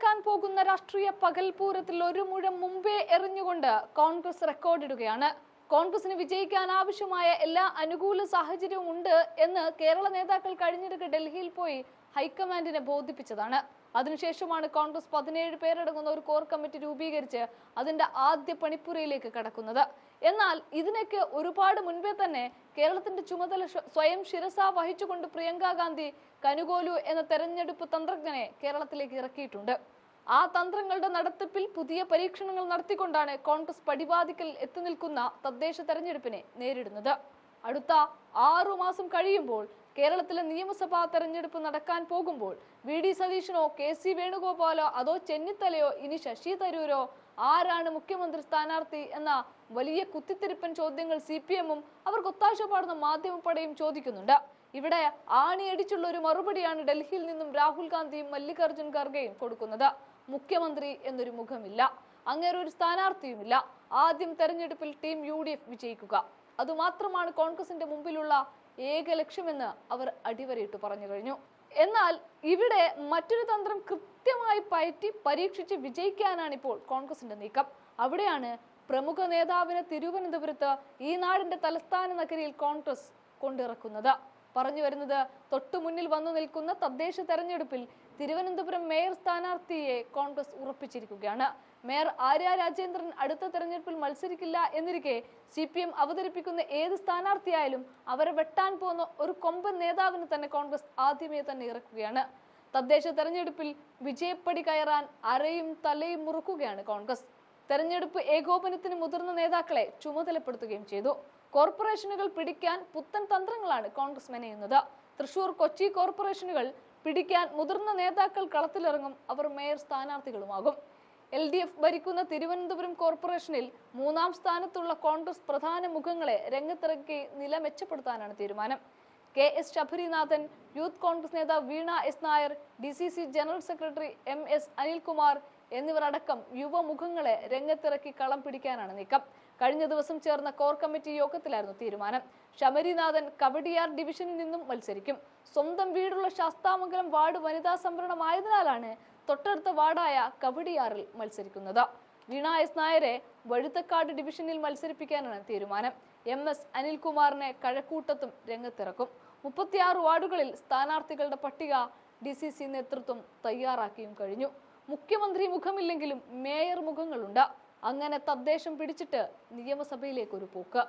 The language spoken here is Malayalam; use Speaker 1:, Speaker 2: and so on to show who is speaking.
Speaker 1: നടക്കാൻ പോകുന്ന രാഷ്ട്രീയ പകൽപൂരത്തിൽ ഒരു മുഴം മുമ്പേ എറിഞ്ഞുകൊണ്ട് കോൺഗ്രസ് റെക്കോർഡിടുകയാണ് കോൺഗ്രസിന് വിജയിക്കാൻ ആവശ്യമായ എല്ലാ അനുകൂല സാഹചര്യവും ഉണ്ട് എന്ന് കേരള നേതാക്കൾ കഴിഞ്ഞിടക്ക് ഡൽഹിയിൽ പോയി ഹൈക്കമാൻഡിനെ ബോധിപ്പിച്ചതാണ്. അതിനുശേഷമാണ് കോൺഗ്രസ് പതിനേഴ് പേരടങ്ങുന്ന ഒരു കോർ കമ്മിറ്റി രൂപീകരിച്ച് അതിന്റെ ആദ്യ പണിപ്പുരയിലേക്ക് കടക്കുന്നത്. എന്നാൽ ഇതിനൊക്കെ ഒരുപാട് മുൻപേ തന്നെ കേരളത്തിന്റെ ചുമതല സ്വയം ശിരസ വഹിച്ചുകൊണ്ട് പ്രിയങ്ക ഗാന്ധി കനുകോലു എന്ന തെരഞ്ഞെടുപ്പ് തന്ത്രജ്ഞനെ കേരളത്തിലേക്ക് ഇറക്കിയിട്ടുണ്ട്. ആ തന്ത്രങ്ങളുടെ നടത്തിപ്പിൽ പുതിയ പരീക്ഷണങ്ങൾ നടത്തിക്കൊണ്ടാണ് കോൺഗ്രസ് പടിവാതിക്കൽ എത്തി നിൽക്കുന്ന തദ്ദേശ തെരഞ്ഞെടുപ്പിനെ നേരിടുന്നത്. അടുത്ത ആറു മാസം കഴിയുമ്പോൾ കേരളത്തിലെ നിയമസഭാ തെരഞ്ഞെടുപ്പ് നടക്കാൻ പോകുമ്പോൾ വി ഡി സതീശനോ കെ സി വേണുഗോപാലോ അതോ ചെന്നിത്തലയോ ഇനി ശശി തരൂരോ? ആരാണ് മുഖ്യമന്ത്രി സ്ഥാനാർത്ഥി എന്ന വലിയ കുത്തിത്തിരിപ്പൻ ചോദ്യങ്ങൾ സി പി എമ്മും അവർക്ക് ഒത്താശ പാടുന്ന മാധ്യമപ്പടയും ചോദിക്കുന്നുണ്ട്. ഇവിടെ ആണിയടിച്ചുള്ള ഒരു മറുപടിയാണ് ഡൽഹിയിൽ നിന്നും രാഹുൽ ഗാന്ധിയും മല്ലികാർജുൻ ഖർഗെയും കൊടുക്കുന്നത്. മുഖ്യമന്ത്രി എന്നൊരു മുഖമില്ല. അങ്ങനെ ഒരു സ്ഥാനാർത്ഥിയുമില്ല. ആദ്യം തെരഞ്ഞെടുപ്പിൽ ടീം യു ഡി എഫ് വിജയിക്കുക. അതുമാത്രമാണ് കോൺഗ്രസിന്റെ മുമ്പിലുള്ള ഏക ലക്ഷ്യമെന്ന് അവർ അടിവരയിട്ട് പറഞ്ഞു കഴിഞ്ഞു. എന്നാൽ ഇവിടെ മറ്റൊരു തന്ത്രം കൃത്യമായി പയറ്റി പരീക്ഷിച്ച് വിജയിക്കാനാണ് ഇപ്പോൾ കോൺഗ്രസിന്റെ നീക്കം. അവിടെയാണ് പ്രമുഖ നേതാവിനെ തിരുവനന്തപുരത്ത് ഈ നാടിന്റെ തലസ്ഥാന നഗരിയിൽ കോൺഗ്രസ് കൊണ്ടിറക്കുന്നത്. പറഞ്ഞു വരുന്നത് തൊട്ടു മുന്നിൽ വന്നു നിൽക്കുന്ന തദ്ദേശ തെരഞ്ഞെടുപ്പിൽ തിരുവനന്തപുരം മേയർ സ്ഥാനാർത്ഥിയെ കോൺഗ്രസ് ഉറപ്പിച്ചിരിക്കുകയാണ്. മേയർ ആര്യ രാജേന്ദ്രൻ അടുത്ത തെരഞ്ഞെടുപ്പിൽ മത്സരിക്കില്ല എന്നിരിക്കെ സി പി എം അവതരിപ്പിക്കുന്ന ഏത് സ്ഥാനാർത്ഥിയായാലും അവരെ വെട്ടാൻ പോകുന്ന ഒരു കൊമ്പൻ നേതാവിന് തന്നെ കോൺഗ്രസ് ആദ്യമേ തന്നെ ഇറക്കുകയാണ്. തദ്ദേശ തെരഞ്ഞെടുപ്പിൽ വിജയപ്പടി കയറാൻ അരയും തലയും മുറുക്കുകയാണ് കോൺഗ്രസ്. തെരഞ്ഞെടുപ്പ് ഏകോപനത്തിന് മുതിർന്ന നേതാക്കളെ ചുമതലപ്പെടുത്തുകയും ചെയ്തു. കോർപ്പറേഷനുകൾ പിടിക്കാൻ പുത്തൻ തന്ത്രങ്ങളാണ് കോൺഗ്രസ് മെനയുന്നത് തൃശൂർ കൊച്ചി കോർപ്പറേഷനുകൾ പിടിക്കാൻ മുതിർന്ന നേതാക്കൾ കളത്തിലിറങ്ങും അവർ മേയർ സ്ഥാനാർത്ഥികളുമാകും. എൽ ഡി എഫ് ഭരിക്കുന്ന തിരുവനന്തപുരം കോർപ്പറേഷനിൽ മൂന്നാം സ്ഥാനത്തുള്ള കോൺഗ്രസ് പ്രധാന മുഖങ്ങളെ രംഗത്തിറക്കി നില മെച്ചപ്പെടുത്താനാണ് തീരുമാനം. K S Sabarinathan youth Congress നേതാവ് Veena S Nair D C C general secretary M S Anilkumar എന്നിവർ അടക്കം യുവമുഖങ്ങളെ രംഗത്തിറക്കി കളം പിടിക്കാനാണ് നീക്കം. കഴിഞ്ഞ ദിവസം ചേർന്ന കോർ കമ്മിറ്റി യോഗത്തിലായിരുന്നു തീരുമാനം. ശബരിനാഥൻ കവടിയാർ ഡിവിഷനിൽ നിന്നും മത്സരിക്കും. സ്വന്തം വീടുള്ള ശാസ്താമംഗലം വാർഡ് വനിതാ സംവരണമായതിനാലാണ് തൊട്ടടുത്ത വാർഡായ കവടിയാറിൽ മത്സരിക്കുന്നത്. വീണ എസ് നായരെ വഴുത്തക്കാട് ഡിവിഷനിൽ മത്സരിപ്പിക്കാനാണ് തീരുമാനം. എം എസ് അനിൽകുമാറിനെ കഴക്കൂട്ടത്തും രംഗത്തിറക്കും. മുപ്പത്തിയാറ് വാർഡുകളിൽ സ്ഥാനാർത്ഥികളുടെ പട്ടിക ഡി സി സി നേതൃത്വം തയ്യാറാക്കിയും കഴിഞ്ഞു. മുഖ്യമന്ത്രി മുഖമില്ലെങ്കിലും മേയർ മുഖങ്ങളുണ്ട്. അങ്ങനെ തദ്ദേശം പിടിച്ചിട്ട് നിയമസഭയിലേക്കൊരു പോക്ക്.